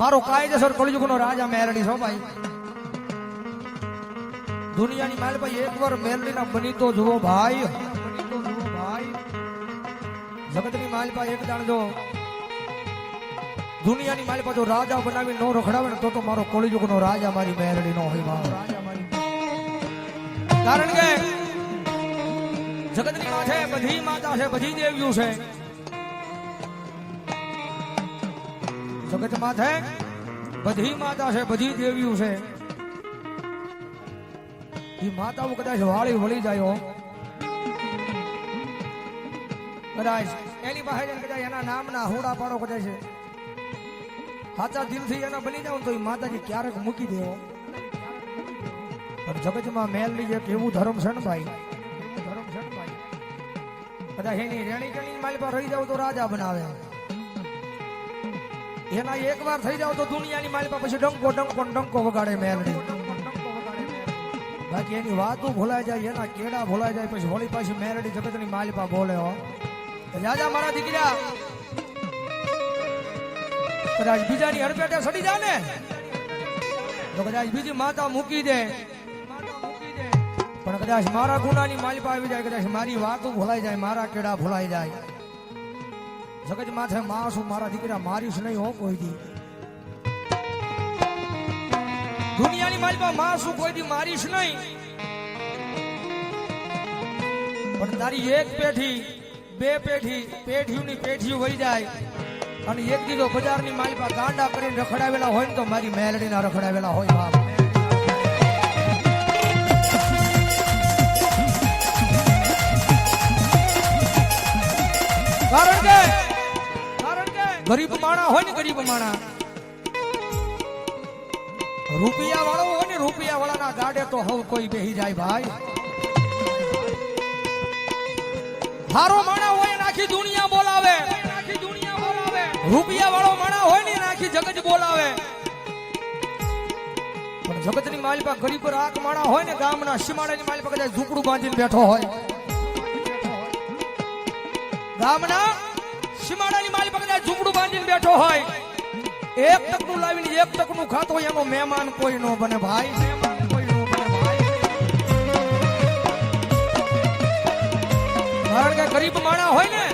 મારો કાયદેસર કળયુગનો રાજા મેરડી છો ભાઈ. દુનિયાની માલ ભાઈ એકવાર જુઓ ભાઈ બની તો જુઓ ભાઈ. જગતની માલ ભાઈ એક દાણ જો. દુનિયાની માલ પાછો રાજા બનાવી નો રખડાવે ને તો તો મારો કળયુગનો રાજા મારી મેરડી નો હોય મારી કારણ કે જગતની છે બધી માતા છે, બધી દેવીઓ છે. જગત માથે બધી માતા છે, બધી દેવીઓ છે. એ માતાઓ કદાચ વાળી વળી જાય કદાચ એની પાસે કદાચ એના નામના હોડા પાડો કદાચ છે. સાચા દિલથી એના બની જાવ તો એ માતાજી ક્યારેક મૂકી દેવો પણ જગતમાં મેલની એક એવું ધર્મ છે ને ભાઈ, ધર્મ છે ને ભાઈ, કદાચ એની રેણી કેણી માલ પર રહી જાવ તો રાજા બનાવે. એના એક વાર થઈ જાવ તો દુનિયાની માલી પર પછી ડંકો ડંકો ડંકો વગાડે મેલડી. બાકી એની વાતો ભૂલાઈ જાય, એના કેડા ભૂલાઈ જાય, પછી હોળી પાછી મેલડી જગતની માલ પર બોલે, હો. રાજા મારા દીકરા. કદાચ બીજાની હડપેટે સડી જા ને. તો કદાચ બીજી માતા મૂકી દે. પણ કદાચ મારા ગુનાની માલિપા આવી જાય, કદાચ મારી વાતો ભૂલાઈ જાય, મારા કેડા ભૂલાઈ જાય. જગત માથે માસું મારા દીકરા મારીશ નહીં હો કોઈ દી. દુનિયાની માલિપા માસુ કોઈ દી મારીશ નહીં. પણ તારી એક પેઠી બે પેઠી પેઢીઓની પેઢીઓ વહી જાય અને એક દીધો બજારની માલિપા ગાંડા કરીને રખડાવેલા હોય ને તો મારી મેલડીના રખડાવેલા હોય બાપ કારણ કે ગરીબ માણા હોય ને ગરીબ માણા રૂપિયા વાળો હોય ને રૂપિયા વાળાના ગાડે તો હવ કોઈ બેહી જાય ભાઈ. હારો માણા હોય ને આખી દુનિયા બોલાવે. રૂપિયા વાળો માણા હોય ને નાખી જગત બોલાવે. પણ જગતની માલ પર ગરીબ રાખ માણા હોય ને ગામના સીમાડાની માલ પર કદાચ ઝૂંપડું બાંધીને બેઠો હોય. ગામના સીમાડાની માલી પગને ઝૂંપડું બાંધીને બેઠો હોય. એક તકનું લાવીને એક તકનું ખાતો હોય, એનો મહેમાન કોઈ નો બને ભાઈ મહેમાન કોઈ નો બને ભાઈ. કારણ કે ગરીબ માણા હોય ને